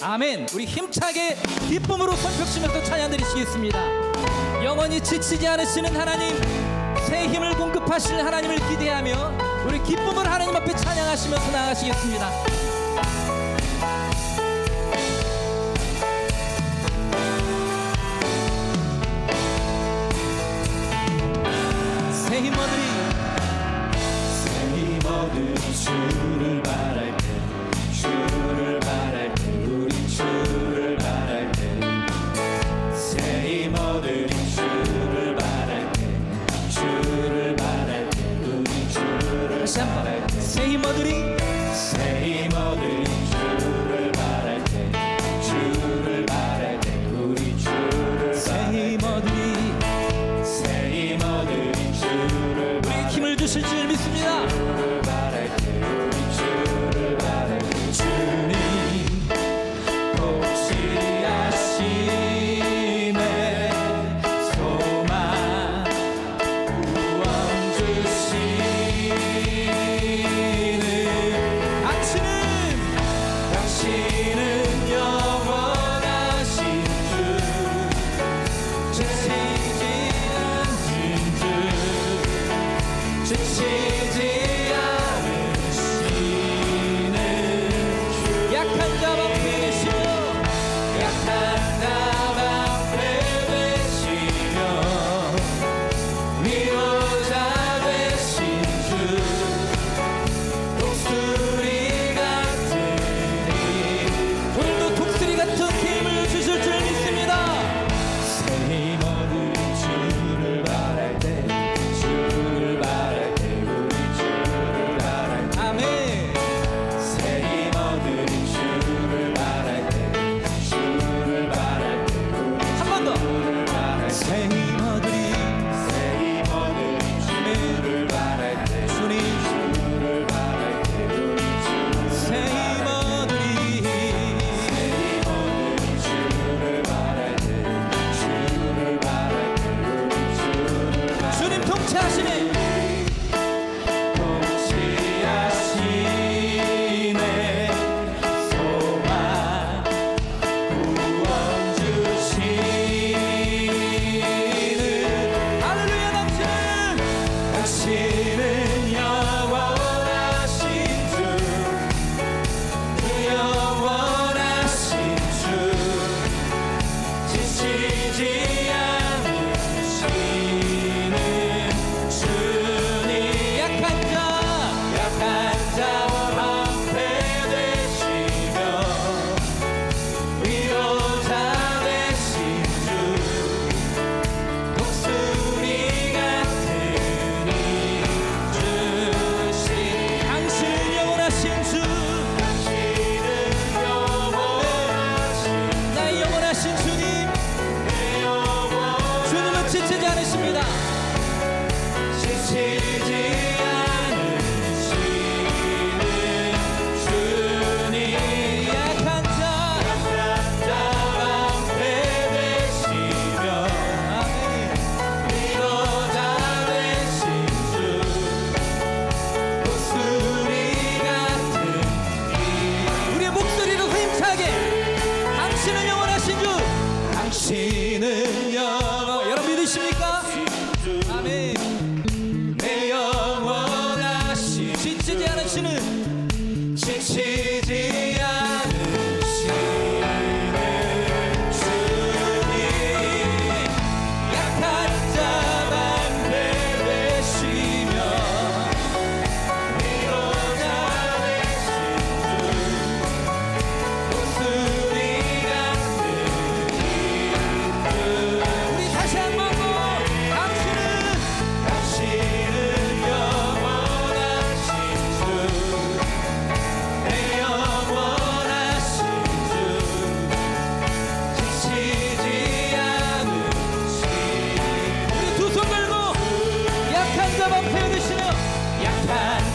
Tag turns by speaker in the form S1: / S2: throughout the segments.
S1: 아멘. 우리 힘차게 기쁨으로 선벽치면서 찬양드리시겠습니다. 영원히 지치지 않으시는 하나님, 새 힘을 공급하실 하나님을 기대하며 우리 기쁨을 하나님 앞에 찬양하시면서 나아가시겠습니다. 새힘 얻으리,
S2: 새 힘
S1: 얻으리
S2: 주를
S1: 바라 Hey.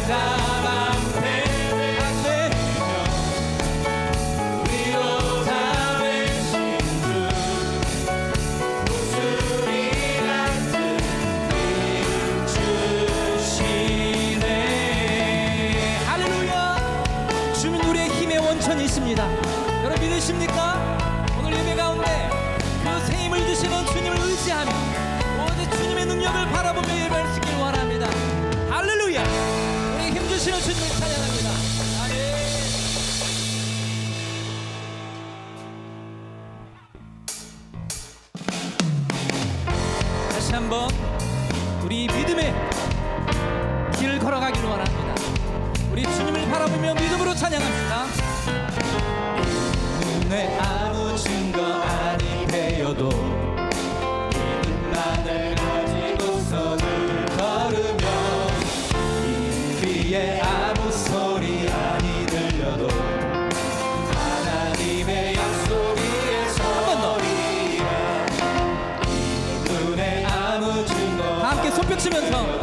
S1: down. 주님을 찬양합니다. 다시 한번 우리 믿음의 길 걸어가기를 원합니다. 우리 주님을 바라보며 믿음으로 찬양합니다.
S2: 내 아.
S1: 춤추면서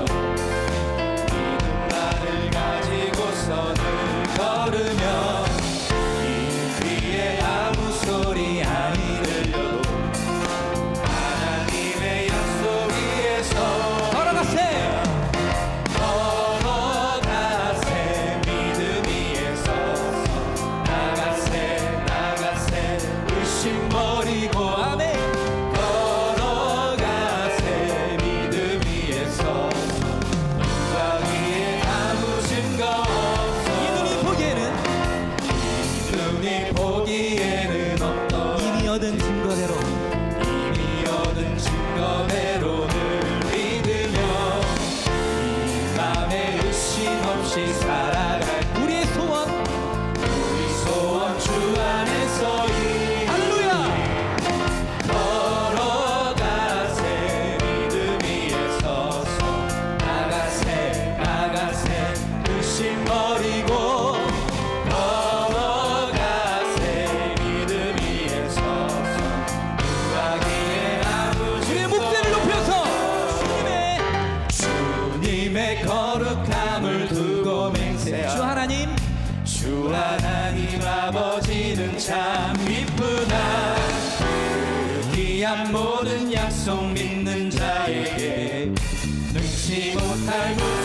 S2: 참 이쁘다. 귀한 모든 약속 믿는 자에게 능치 못할 것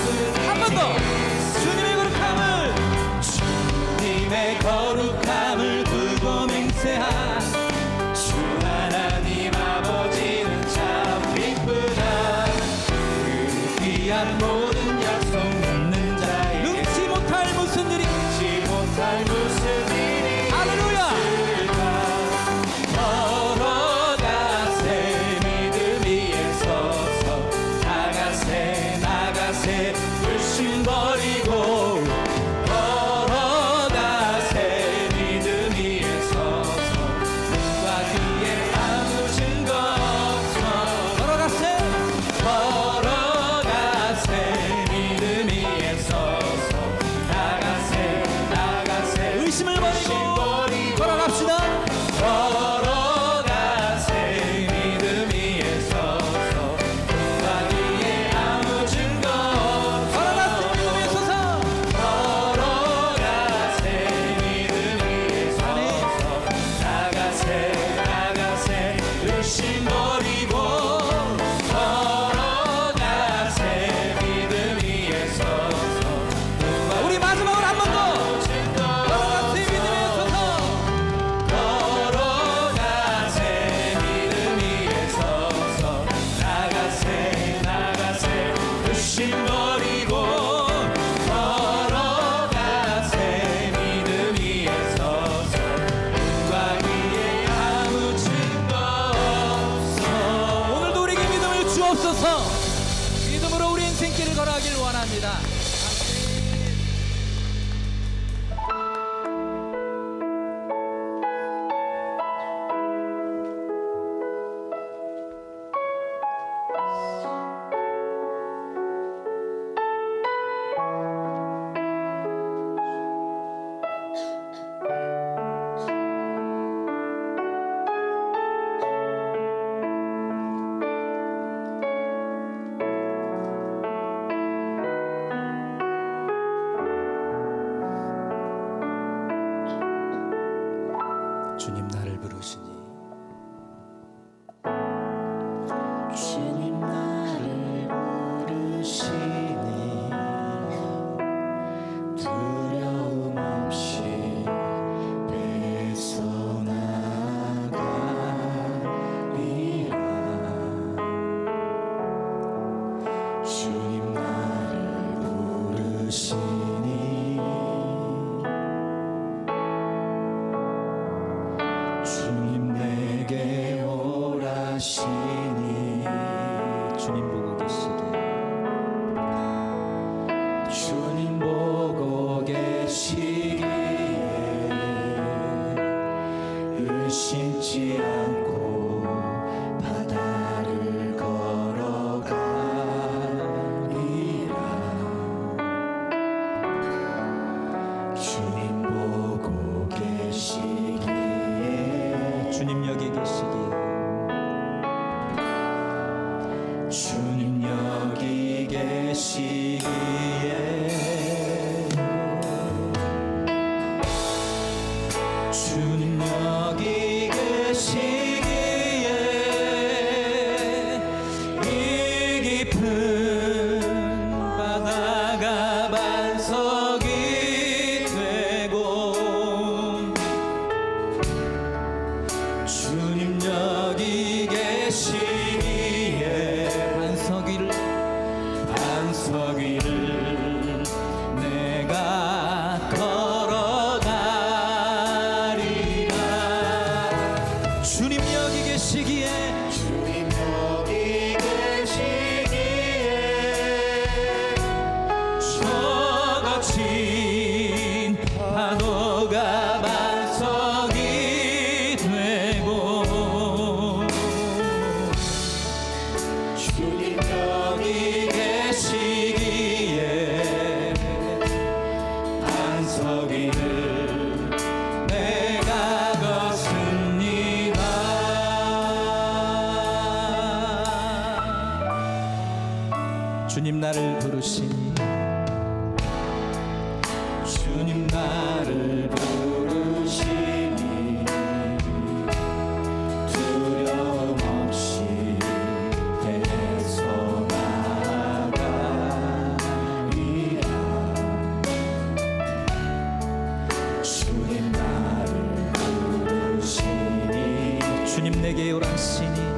S2: E eu a geurasini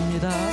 S2: 있습니다.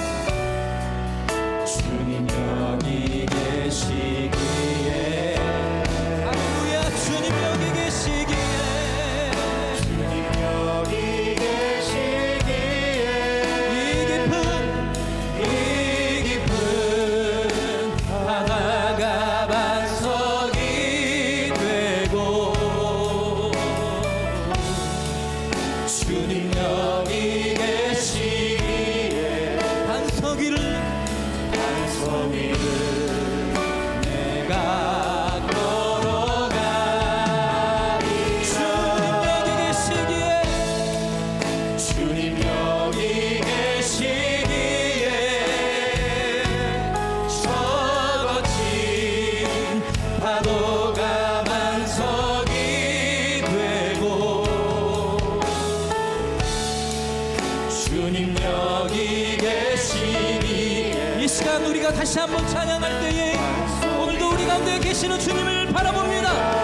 S1: 다시 한번 찬양할 때에 오늘도 우리 가운데 계시는 주님을 바라봅니다.